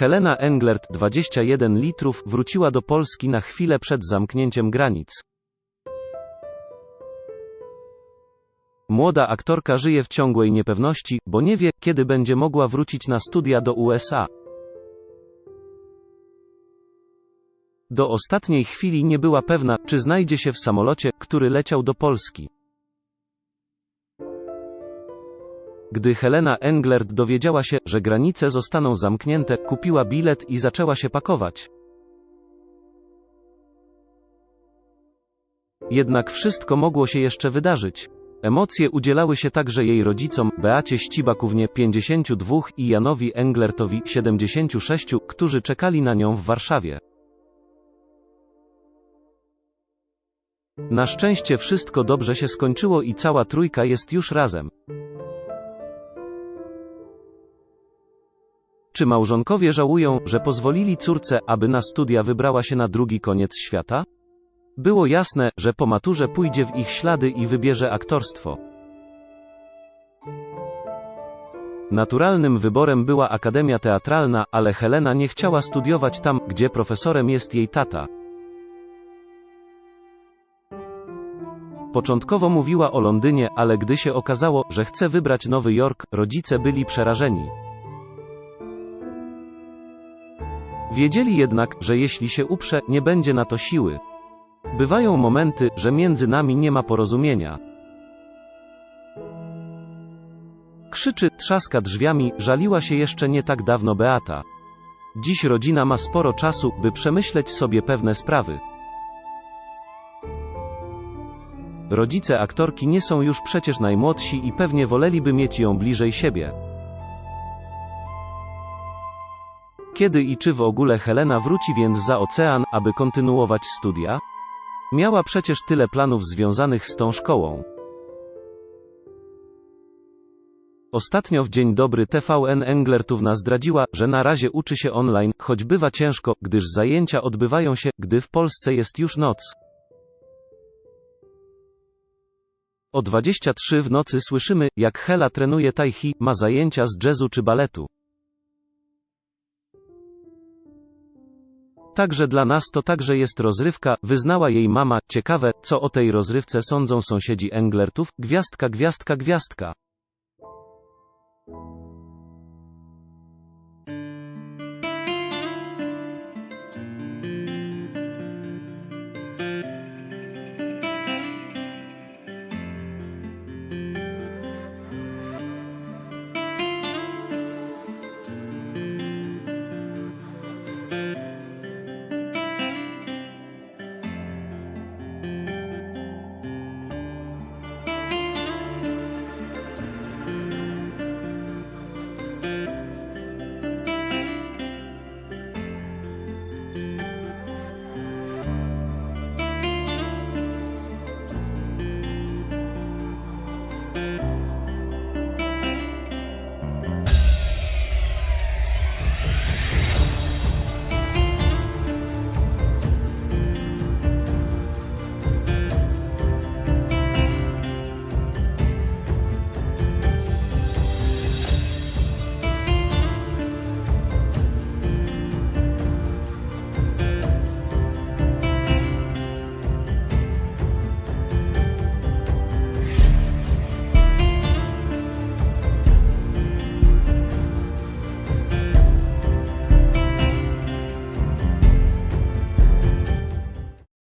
Helena Englert, 21 litrów, wróciła do Polski na chwilę przed zamknięciem granic. Młoda aktorka żyje w ciągłej niepewności, bo nie wie, kiedy będzie mogła wrócić na studia do USA. Do ostatniej chwili nie była pewna, czy znajdzie się w samolocie, który leciał do Polski. Gdy Helena Englert dowiedziała się, że granice zostaną zamknięte, kupiła bilet i zaczęła się pakować. Jednak wszystko mogło się jeszcze wydarzyć. Emocje udzielały się także jej rodzicom, Beacie Ścibakównie 52 i Janowi Englertowi 76, którzy czekali na nią w Warszawie. Na szczęście wszystko dobrze się skończyło i cała trójka jest już razem. Czy małżonkowie żałują, że pozwolili córce, aby na studia wybrała się na drugi koniec świata? Było jasne, że po maturze pójdzie w ich ślady i wybierze aktorstwo. Naturalnym wyborem była Akademia Teatralna, ale Helena nie chciała studiować tam, gdzie profesorem jest jej tata. Początkowo mówiła o Londynie, ale gdy się okazało, że chce wybrać Nowy Jork, rodzice byli przerażeni. Wiedzieli jednak, że jeśli się uprze, nie będzie na to siły. Bywają momenty, że między nami nie ma porozumienia. Krzyczy, trzaska drzwiami, żaliła się jeszcze nie tak dawno Beata. Dziś rodzina ma sporo czasu, by przemyśleć sobie pewne sprawy. Rodzice aktorki nie są już przecież najmłodsi i pewnie woleliby mieć ją bliżej siebie. Kiedy i czy w ogóle Helena wróci więc za ocean, aby kontynuować studia? Miała przecież tyle planów związanych z tą szkołą. Ostatnio w Dzień Dobry TVN Englertówna zdradziła, że na razie uczy się online, choć bywa ciężko, gdyż zajęcia odbywają się, gdy w Polsce jest już noc. O 23 w nocy słyszymy, jak Hela trenuje tai chi, ma zajęcia z jazzu czy baletu. Także dla nas to także jest rozrywka, wyznała jej mama. Ciekawe, co o tej rozrywce sądzą sąsiedzi Englertów. Gwiazdka, gwiazdka, gwiazdka.